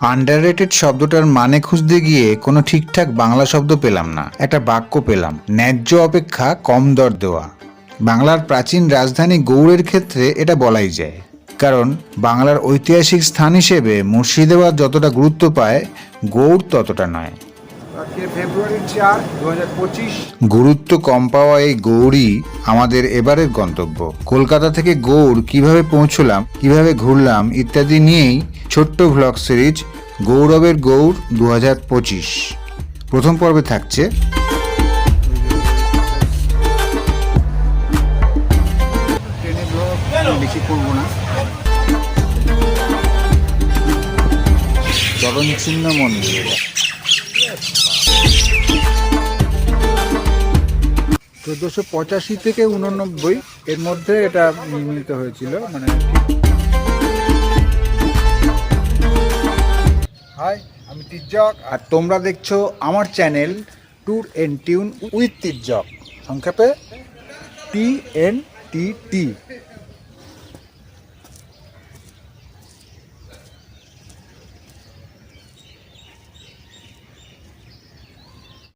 Underrated শব্দটার মানে খুঁজতে গিয়ে কোনো ঠিকঠাক বাংলা শব্দ পেলাম না। একটা বাক্য পেলাম ন্যায্য অপেক্ষা কম দর দেওয়া। বাংলার প্রাচীন রাজধানী গৌড়ের ক্ষেত্রে এটা বলাই যায়। কারণ বাংলার ঐতিহাসিক স্থান হিসেবে মুর্শিদাবাদ যতটা গুরুত্ব পায় গৌড় ততটা নয়। গুরুত্ব কম পাওয়া এই গৌড়ই আমাদের এবারের গন্তব্য। কলকাতা থেকে গৌড় কীভাবে পৌঁছলাম কীভাবে ঘুরলাম ইত্যাদি নিয়েই ছোট্ট ভ্লগ সিরিজ গৌরবের গৌড় দু প্রথম পর্বে থাকছে। বেশি করব না। চোদ্দোশো পঁচাশি থেকে উননব্বই এর মধ্যে এটা নির্মিত হয়েছিল মানে আমি তির্যক, আর তোমরা দেখছ আমার channel tour and tune with Tirjak. সংক্ষেপে, টি এন টি টি।